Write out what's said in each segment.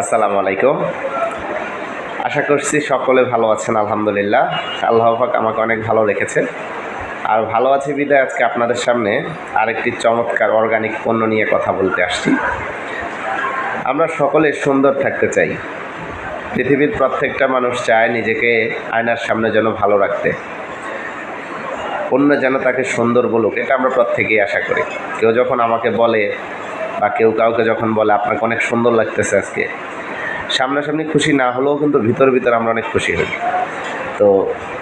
আসসালামু আলাইকুম। আশা করছি সকলে ভালো আছেন, আলহামদুলিল্লাহ। আল্লাহ পাক আমাকে অনেক ভালো রেখেছে। আর ভালো আছে বিদায় আজকে আপনাদের সামনে আরেকটি চমৎকার অর্গানিক পণ্য নিয়ে কথা বলতে আসছি। আমরা সকলে সুন্দর থাকতে চাই। পৃথিবীর প্রত্যেকটা মানুষ চায় নিজেকে আয়নার সামনে যেন ভালো রাখতে। অন্য যেন তাকে সুন্দর বলুক, এটা আমরা প্রত্যেকেই আশা করি। কেউ যখন আমাকে বলে বা কেউ কাউকে যখন বলে, আপনাকে অনেক সুন্দর লাগতেছে আজকে। সামনাসামনি খুশি না হলেও কিন্তু ভিতর ভিতর আমরা অনেক খুশি হই। তো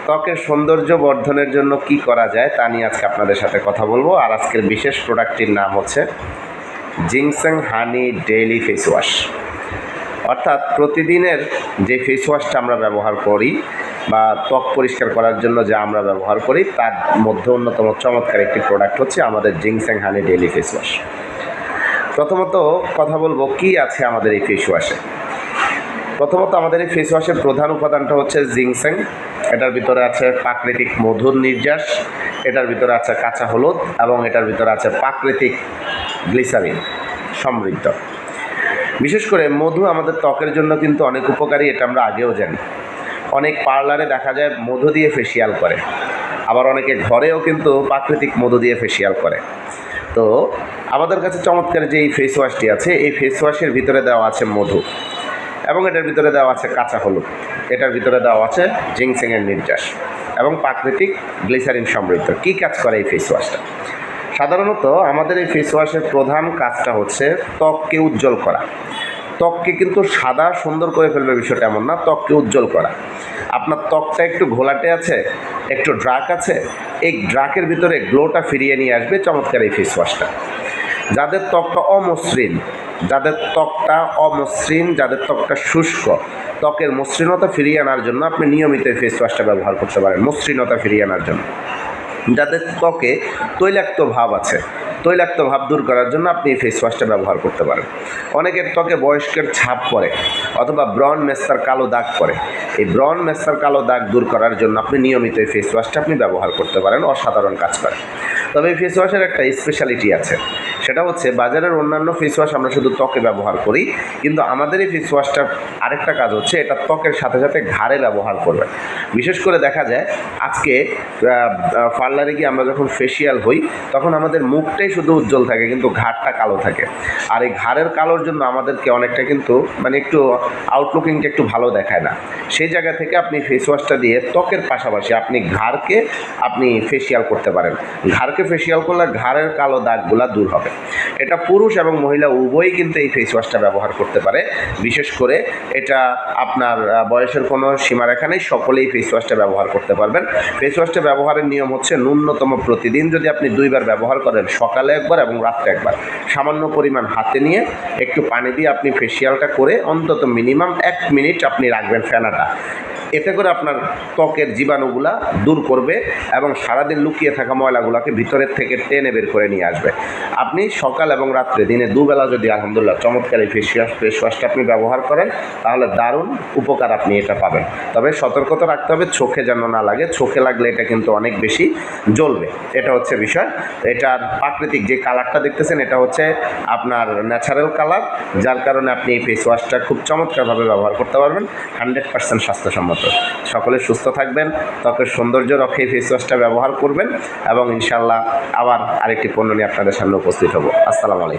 ত্বকের সৌন্দর্য বর্ধনের জন্য কি করা যায় তা নিয়ে আজকে আপনাদের সাথে কথা বলব। আর আজকের বিশেষ প্রোডাক্টটির নাম হচ্ছে ginseng honey daily face wash. অর্থাৎ প্রতিদিনের যে ফেস ওয়াশটা আমরা ব্যবহার করি বা ত্বক পরিষ্কার করার জন্য যা আমরা ব্যবহার করি, তার মধ্যে অন্যতম চমৎকার একটি প্রোডাক্ট হচ্ছে আমাদের ginseng honey daily face wash. প্রথমত কথা বলব কি আছে আমাদের এই ফেস ওয়াশে প্রথমত আমাদের এই ফেস ওয়াশের প্রধান উপাদানটা হচ্ছে জিংসেং। এটার ভিতরে আছে প্রাকৃতিক মধুর নির্যাস, এটার ভিতরে আছে কাঁচা হলুদ, এবং এটার ভিতরে আছে প্রাকৃতিক গ্লিসারিন, সমৃদ্ধ। বিশেষ করে মধু আমাদের ত্বকের জন্য কিন্তু অনেক উপকারী, এটা আমরা আগেও জানি। অনেক পার্লারে দেখা যায় মধু দিয়ে ফেসিয়াল করে। আবার অনেকে ঘরেও কিন্তু প্রাকৃতিক মধু দিয়ে ফেসিয়াল করে। তো আমাদের কাছে চমৎকার যে এই ফেস ওয়াশটি আছে, এই ফেস ওয়াশের ভিতরে দেওয়া আছে মধু এবং এটার ভিতরে দেওয়া আছে কাঁচা হলুদ। এটার ভিতরে দেওয়া আছে জিংসেংয়ের নির্যাস এবং প্রাকৃতিক গ্লিসারিন সমৃদ্ধ। কী কাজ করে এই ফেস ওয়াশটা সাধারণত আমাদের এই ফেস ওয়াশের প্রধান কাজটা হচ্ছে ত্বককে উজ্জ্বল করা। ত্বককে কিন্তু সাদা সুন্দর করে ফেলবে বিষয়টা এমন না, ত্বককে উজ্জ্বল করা। আপনার ত্বকটা একটু ঘোলাটে আছে, একটু ড্রাক আছে, এই ড্রাকের ভিতরে গ্লোটা ফিরিয়ে নিয়ে আসবে চমৎকার এই ফেস ওয়াশটা যাদের ত্বকটা অমসৃণ, যাদের ত্বকটা অমসৃণ, যাদের ত্বকটা শুষ্ক, ত্বকের মসৃণতা ফিরিয়ে আনার জন্য আপনি নিয়মিত এই ফেস ওয়াশটা ব্যবহার করতে পারেন, মসৃণতা ফিরিয়ে আনার জন্য। যাদের ত্বকে তৈলাক্ত ভাব আছে তৈলাক্ত ভাব দূর করার জন্য আপনি এই ফেস ওয়াশটা ব্যবহার করতে পারেন। অনেকের ত্বকে বয়স্কের ছাপ পড়ে অথবা ব্রন মেস্তার কালো দাগ পড়ে। এই ব্রন মেস্তার কালো দাগ দূর করার জন্য আপনি নিয়মিত এই ফেস ওয়াশটা আপনি ব্যবহার করতে পারেন, অসাধারণ কাজ করে। তবে এই ফেস ওয়াশের একটা স্পেশালিটি আছে। সেটা হচ্ছে বাজারের অন্যান্য ফেস ওয়াশ আমরা শুধু ত্বকে ব্যবহার করি, কিন্তু আমাদের এই ফেস ওয়াশটার আরেকটা কাজ হচ্ছে, এটা ত্বকের সাথে সাথে ঘাড়ে ব্যবহার করবে। বিশেষ করে দেখা যায়, আজকে পার্লারে গিয়ে আমরা যখন ফেসিয়াল হই, তখন আমাদের মুখটাই শুধু উজ্জ্বল থাকে, কিন্তু ঘাড়টা কালো থাকে। আর এই ঘাড়ের কালোর জন্য আমাদেরকে অনেকটা কিন্তু মানে একটু আউটলুকিংটা একটু ভালো দেখায় না। সেই জায়গা থেকে আপনি ফেস ওয়াশটা দিয়ে ত্বকের পাশাপাশি আপনি ঘাড়কে আপনি ফেসিয়াল করতে পারেন। ঘাড়কে ফেসিয়াল করলে ঘাড়ের কালো দাগগুলা দূর হবে। এটা পুরুষ এবং মহিলা উভয়ই কিন্তু এই ফেস ওয়াশটা ব্যবহার করতে পারে। বিশেষ করে এটা আপনার বয়সের কোনো সীমারেখা নেই, সকলেই ফেস ওয়াশটা ব্যবহার করতে পারবেন। ফেস ওয়াশটা ব্যবহারের নিয়ম হচ্ছে ন্যূনতম প্রতিদিন যদি আপনি দুইবার ব্যবহার করেন, সকালে একবার এবং রাত্রে একবার। সামান্য পরিমাণ হাতে নিয়ে একটু পানি দিয়ে আপনি ফেসিয়ালটা করে অন্তত মিনিমাম এক মিনিট আপনি রাখবেন ফেনাটা। এতে করে আপনার ত্বকের জীবাণুগুলা দূর করবে এবং সারাদিন লুকিয়ে থাকা ময়লাগুলোকে ভিতরের থেকে টেনে বের করে নিয়ে আসবে। আপনি সকাল এবং রাত্রে, দিনে দুবেলা যদি আলহামদুলিল্লাহ চমৎকার এই ফেস ওয়াশ ফেস ওয়াশটা আপনি ব্যবহার করেন, তাহলে দারুণ উপকার আপনি এটা পাবেন। তবে সতর্কতা রাখতে হবে, চোখে যেন না লাগে, চোখে লাগলে এটা কিন্তু অনেক বেশি জ্বলবে। এটা হচ্ছে বিষয়। এটার প্রাকৃতিক যে কালারটা দেখতেছেন, এটা হচ্ছে আপনার ন্যাচারাল কালার যার কারণে আপনি এই ফেস ওয়াশটা খুব চমৎকারভাবে ব্যবহার করতে পারবেন। হান্ড্রেড পার্সেন্ট স্বাস্থ্যসম্মত। সকলে সুস্থ থাকবেন, ত্বকের সৌন্দর্য রক্ষে ফেস ওয়াশটা ব্যবহার করবেন এবং ইনশাল্লাহ আবার আরেকটি পণ্য নিয়ে আপনাদের সামনে উপস্থিত হব। আসসালামু আলাইকুম।